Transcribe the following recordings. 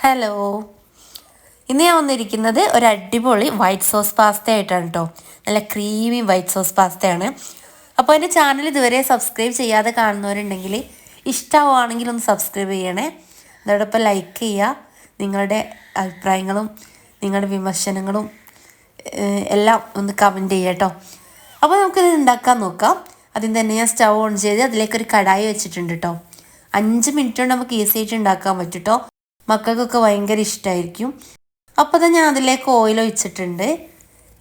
Hello ഇന്ന് ഞാൻ വന്നിരിക്കുന്നത് ഒരു അടിപൊളി വൈറ്റ് സോസ് പാസ്ത ആയിട്ടാണ് കേട്ടോ നല്ല ക്രീമി വൈറ്റ് സോസ് പാസ്തയാണ് അപ്പോൾ എന്റെ ചാനൽ ഇതുവരെ സബ്സ്ക്രൈബ് ചെയ്യാതെ കാണുന്നവരുണ്ടെങ്കിൽ ഇഷ്ടമാവുകയാണെങ്കിൽ ഒന്ന് സബ്സ്ക്രൈബ് ചെയ്യണേ. അതോടൊപ്പം ലൈക്ക് ചെയ്യുക. നിങ്ങളുടെ അഭിപ്രായങ്ങളും നിങ്ങളുടെ വിമർശനങ്ങളും എല്ലാം ഒന്ന് കമന്റ് ചെയ്യുക കേട്ടോ അപ്പോൾ നമുക്കിത് ഉണ്ടാക്കാൻ നോക്കാം. ആദ്യം തന്നെ ഞാൻ സ്റ്റവ് ഓൺ ചെയ്ത് അതിലേക്കൊരു കടായി വെച്ചിട്ടുണ്ട് കേട്ടോ അഞ്ച് മിനിറ്റ് കൊണ്ട് നമുക്ക് ഈസി ആയിട്ട് ഉണ്ടാക്കാൻ പറ്റും കേട്ടോ മക്കൾക്കൊക്കെ ഭയങ്കര ഇഷ്ടമായിരിക്കും അപ്പോൾ തന്നെ ഞാൻ അതിലേക്ക് ഓയിൽ ഒഴിച്ചിട്ടുണ്ട്.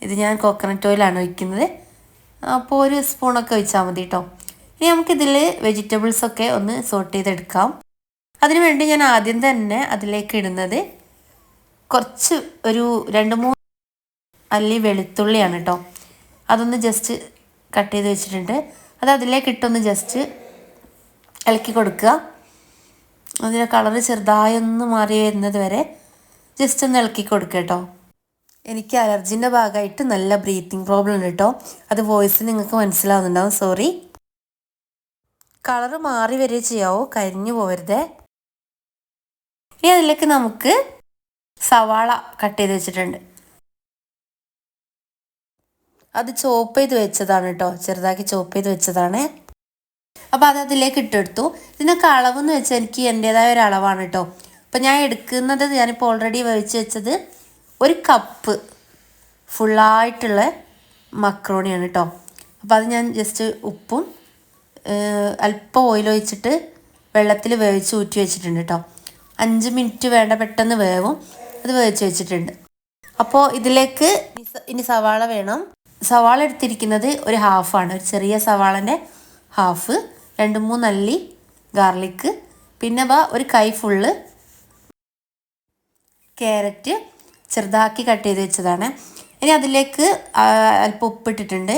ഇത് ഞാൻ കോക്കനട്ട് ഓയിലാണ് ഒഴിക്കുന്നത്. അപ്പോൾ ഒരു സ്പൂണൊക്കെ ഒഴിച്ചാൽ മതി കേട്ടോ ഇനി നമുക്കിതിൽ വെജിറ്റബിൾസൊക്കെ ഒന്ന് സോർട്ട് ചെയ്തെടുക്കാം. അതിനുവേണ്ടി ഞാൻ ആദ്യം തന്നെ അതിലേക്ക് ഇടുന്നത് കുറച്ച് ഒരു രണ്ട് മൂന്ന് അല്ലി വെളുത്തുള്ളിയാണ് കേട്ടോ അതൊന്ന് ജസ്റ്റ് കട്ട് ചെയ്ത് വെച്ചിട്ടുണ്ട്. അത് അതിലേക്ക് ഇട്ടൊന്ന് ജസ്റ്റ് ഇളക്കി കൊടുക്കുക. അതിന്റെ കളറ് ചെറുതായൊന്ന് മാറി വരുന്നത് വരെ ജസ്റ്റ് ഒന്ന് ഇളക്കി കൊടുക്കുക കേട്ടോ എനിക്ക് അലർജിന്റെ ഭാഗമായിട്ട് നല്ല ബ്രീത്തിങ് പ്രോബ്ലം ഉണ്ട് കേട്ടോ അത് വോയിസ് നിങ്ങൾക്ക് മനസ്സിലാവുന്നുണ്ടാവും സോറി കളറ് മാറി വരിക ചെയ്യാവോ? കരിഞ്ഞു പോകരുതേ ഇനി അതിലേക്ക് നമുക്ക് സവാള കട്ട് ചെയ്ത് വെച്ചിട്ടുണ്ട്. അത് ചോപ്പ് ചെയ്ത് വെച്ചതാണ് കേട്ടോ ചെറുതാക്കി ചോപ്പ് ചെയ്ത് വെച്ചതാണ്. അപ്പോൾ അത് അതിലേക്ക് ഇട്ടെടുത്തു. ഇതിനൊക്കെ അളവെന്ന് വെച്ചാൽ എനിക്ക് എന്റേതായ ഒരു അളവാണ് കേട്ടോ അപ്പോൾ ഞാൻ എടുക്കുന്നത് ഞാനിപ്പോൾ ഓൾറെഡി വേവിച്ച് വെച്ചത് ഒരു കപ്പ് ഫുള്ളായിട്ടുള്ള മക്രോണിയാണ് കേട്ടോ അപ്പോൾ അത് ഞാൻ ജസ്റ്റ് ഉപ്പും അല്പം ഓയിൽ ഒഴിച്ചിട്ട് വെള്ളത്തിൽ വേവിച്ച് ഊറ്റി വെച്ചിട്ടുണ്ട് കേട്ടോ അഞ്ച് മിനിറ്റ് വേണ്ട പെട്ടെന്ന് വേവും. അത് വേവിച്ച് വെച്ചിട്ടുണ്ട്. അപ്പോൾ ഇതിലേക്ക് ഇനി സവാള വേണം. സവാള എടുത്തിരിക്കുന്നത് ഒരു ഹാഫാണ് ഒരു ചെറിയ സവാളന്റെ ഹാഫ് രണ്ട് മൂന്ന് അല്ലി ഗാർലിക്ക് പിന്നെ വാ ഒരു കൈ ഫുള്ള് ക്യാരറ്റ് ചെറുതാക്കി കട്ട് ചെയ്ത് വെച്ചതാണ്. ഇനി അതിലേക്ക് അല്പം അല്പം ഉപ്പിട്ടിട്ടുണ്ട്.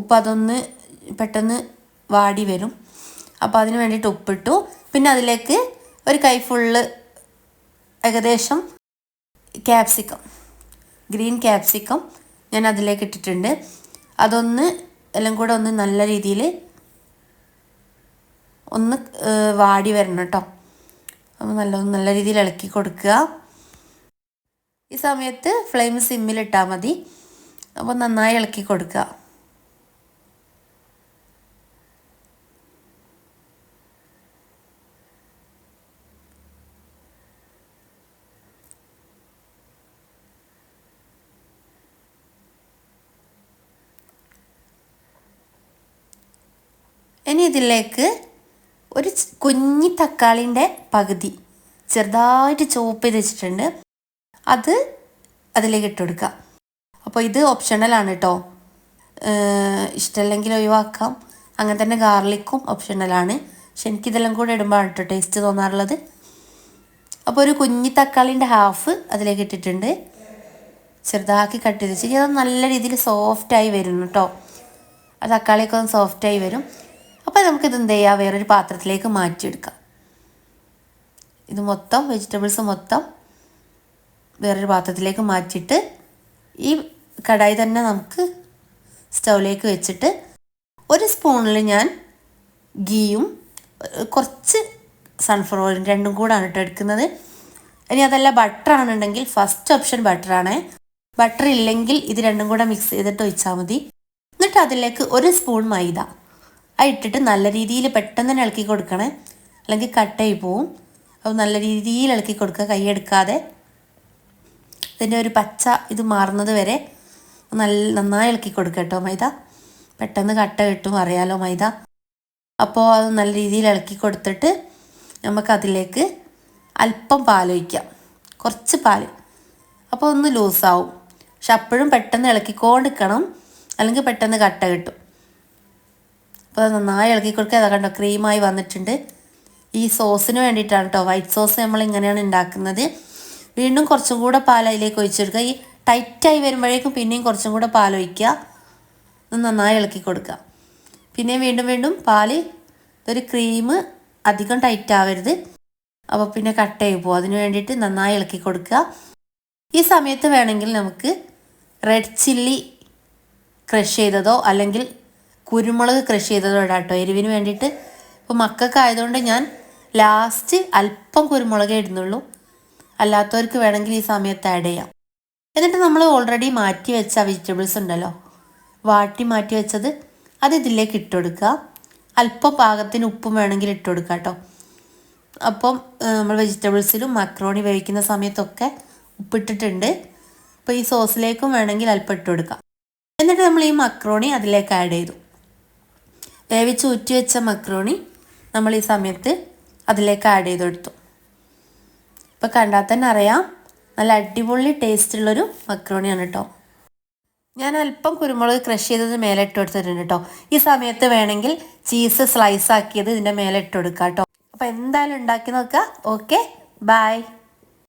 ഉപ്പ് അതൊന്ന് പെട്ടെന്ന് വാടി വരും. അപ്പോൾ അതിന് വേണ്ടിയിട്ട് ഉപ്പിട്ടു. പിന്നെ അതിലേക്ക് ഒരു കൈ ഫുള്ള് ഏകദേശം ക്യാപ്സിക്കം ഗ്രീൻ ക്യാപ്സിക്കം ഞാൻ അതിലേക്ക് ഇട്ടിട്ടുണ്ട്. അതൊന്ന് എല്ലാം കൂടെ ഒന്ന് നല്ല രീതിയിൽ ഒന്ന് വാടി വരണം കേട്ടോ അപ്പോൾ നല്ല നല്ല രീതിയിൽ ഇളക്കി കൊടുക്കുക. ഈ സമയത്ത് ഫ്ലെയിം സിമ്മിലിട്ടാൽ മതി. അപ്പോൾ നന്നായി ഇളക്കി കൊടുക്കുക. ഇനി ഇതിലേക്ക് ഒരു കുഞ്ഞി തക്കാളിന്റെ പകുതി ചെറുതായിട്ട് ചോപ്പ് ചെയ്ത് വെച്ചിട്ടുണ്ട്. അത് അതിലേക്ക് ഇട്ട് കൊടുക്കുക. അപ്പോൾ ഇത് ഓപ്ഷണലാണ് കേട്ടോ ഇഷ്ടമല്ലെങ്കിൽ ഒഴിവാക്കാം. അങ്ങനെ തന്നെ ഗാർലിക്കും ഓപ്ഷണലാണ് പക്ഷെ എനിക്കിതെല്ലാം കൂടെ ഇടുമ്പോഴാണ് കേട്ടോ ടേസ്റ്റ് തോന്നാറുള്ളത്. അപ്പോൾ ഒരു കുഞ്ഞി തക്കാളിന്റെ ഹാഫ് അതിലേക്ക് ഇട്ടിട്ടുണ്ട്. ചെറുതാക്കി കട്ട് ചെയ്ത് വെച്ചിട്ട് അത് നല്ല രീതിയിൽ സോഫ്റ്റായി വരും കേട്ടോ ആ തക്കാളിയൊക്കെ ഒന്ന് സോഫ്റ്റായി വരും. അപ്പോൾ നമുക്കിത് എന്ത് ചെയ്യാം? വേറൊരു പാത്രത്തിലേക്ക് മാറ്റിയെടുക്കാം. ഇത് മൊത്തം വെജിറ്റബിൾസ് മൊത്തം വേറൊരു പാത്രത്തിലേക്ക് മാറ്റിയിട്ട് ഈ കടായി തന്നെ നമുക്ക് സ്റ്റൗവിലേക്ക് വെച്ചിട്ട് ഒരു സ്പൂണിൽ ഞാൻ ഗീയും കുറച്ച് സൺഫ്ലവർ ഓയിലും രണ്ടും കൂടാണ് കേട്ടോ എടുക്കുന്നത്. ഇനി അതല്ല ബട്ടർ ആണെന്നുണ്ടെങ്കിൽ ഫസ്റ്റ് ഓപ്ഷൻ ബട്ടറാണ് ബട്ടർ ഇല്ലെങ്കിൽ ഇത് രണ്ടും കൂടെ മിക്സ് ചെയ്തിട്ട് ഒഴിച്ചാൽ മതി. എന്നിട്ട് അതിലേക്ക് ഒരു സ്പൂൺ മൈദ. അത് ഇട്ടിട്ട് നല്ല രീതിയിൽ പെട്ടെന്ന് തന്നെ ഇളക്കി കൊടുക്കണേ. അല്ലെങ്കിൽ കട്ടായി പോവും. അപ്പോൾ നല്ല രീതിയിൽ ഇളക്കി കൊടുക്കുക കൈയെടുക്കാതെ ഇതിന്റെ ഒരു പച്ച ഇത് മാറുന്നത് വരെ നല്ല നന്നായി ഇളക്കി കൊടുക്കുക കേട്ടോ മൈദ. പെട്ടെന്ന് കട്ട കിട്ടും അറിയാലോ മൈദ. അപ്പോൾ അത് നല്ല രീതിയിൽ ഇളക്കി കൊടുത്തിട്ട് നമുക്കതിലേക്ക് അല്പം പാലൊഴിക്കാം കുറച്ച് പാൽ അപ്പോൾ ഒന്ന് ലൂസാവും പക്ഷെ അപ്പോഴും പെട്ടെന്ന് ഇളക്കിക്കൊണ്ടിരിക്കണം. അല്ലെങ്കിൽ പെട്ടെന്ന് കട്ട കിട്ടും. അപ്പോൾ അത് നന്നായി ഇളക്കി കൊടുക്കുക. അതാ കണ്ടോ ക്രീമായി വന്നിട്ടുണ്ട്. ഈ സോസിന് വേണ്ടിയിട്ടാണ് കേട്ടോ വൈറ്റ് സോസ് നമ്മൾ ഇങ്ങനെയാണ് ഉണ്ടാക്കുന്നത്. വീണ്ടും കുറച്ചും കൂടെ പാൽ അതിലേക്ക് ഒഴിച്ചെടുക്കുക ഈ ടൈറ്റായി വരുമ്പോഴേക്കും പിന്നെയും കുറച്ചും കൂടെ പാൽ ഒഴിക്കുക. ഇത് നന്നായി ഇളക്കി കൊടുക്കുക. പിന്നെ വീണ്ടും വീണ്ടും പാൽ ഒരു ക്രീം അധികം ടൈറ്റ് ആവരുത്. അപ്പോൾ പിന്നെ കട്ടയായി പോകും. അതിന് വേണ്ടിയിട്ട് നന്നായി ഇളക്കി കൊടുക്കുക. ഈ സമയത്ത് വേണമെങ്കിൽ നമുക്ക് റെഡ് ചില്ലി ക്രഷ് ചെയ്തതോ അല്ലെങ്കിൽ കുരുമുളക് കൃഷി ചെയ്തതോടെ കേട്ടോ. എരിവിന് വേണ്ടിയിട്ട് ഇപ്പോൾ മക്കൾക്ക് ആയതുകൊണ്ട് ഞാൻ ലാസ്റ്റ് അല്പം കുരുമുളകേ ഇടുന്നുള്ളൂ. അല്ലാത്തവർക്ക് വേണമെങ്കിൽ ഈ സമയത്ത് ആഡ് ചെയ്യാം. എന്നിട്ട് നമ്മൾ ഓൾറെഡി മാറ്റി വെച്ച വെജിറ്റബിൾസ് ഉണ്ടല്ലോ. വാട്ടി മാറ്റി വെച്ചത് അത് ഇതിലേക്ക് ഇട്ട് കൊടുക്കുക. അല്പം പാകത്തിന് ഉപ്പും വേണമെങ്കിൽ ഇട്ട് കൊടുക്കുക കേട്ടോ. അപ്പം നമ്മൾ വെജിറ്റബിൾസിലും മക്രോണി വേവിക്കുന്ന സമയത്തൊക്കെ ഉപ്പിട്ടിട്ടുണ്ട്. അപ്പോൾ ഈ സോസിലേക്കും വേണമെങ്കിൽ അല്പം ഇട്ട് കൊടുക്കാം. എന്നിട്ട് നമ്മൾ ഈ മക്രോണി അതിലേക്ക് ആഡ് ചെയ്തു. വേവിച്ച് ഊറ്റിവെച്ച മക്രോണി നമ്മൾ ഈ സമയത്ത് അതിലേക്ക് ആഡ് ചെയ്ത് കൊടുത്തു. ഇപ്പം കണ്ടാൽ തന്നെ അറിയാം. നല്ല അടിപൊളി ടേസ്റ്റ് ഉള്ളൊരു മക്രോണിയാണ് കേട്ടോ ഞാൻ അല്പം കുരുമുളക് ക്രഷ് ചെയ്തത് മേലെ ഇട്ട് കൊടുത്തിട്ടുണ്ട് കേട്ടോ ഈ സമയത്ത് വേണമെങ്കിൽ ചീസ് സ്ലൈസ് ആക്കിയത് ഇതിന്റെ മേലെ ഇട്ട് കൊടുക്കാം കേട്ടോ അപ്പോൾ എന്തായാലും ഉണ്ടാക്കി നോക്കുക ഓക്കെ ബൈ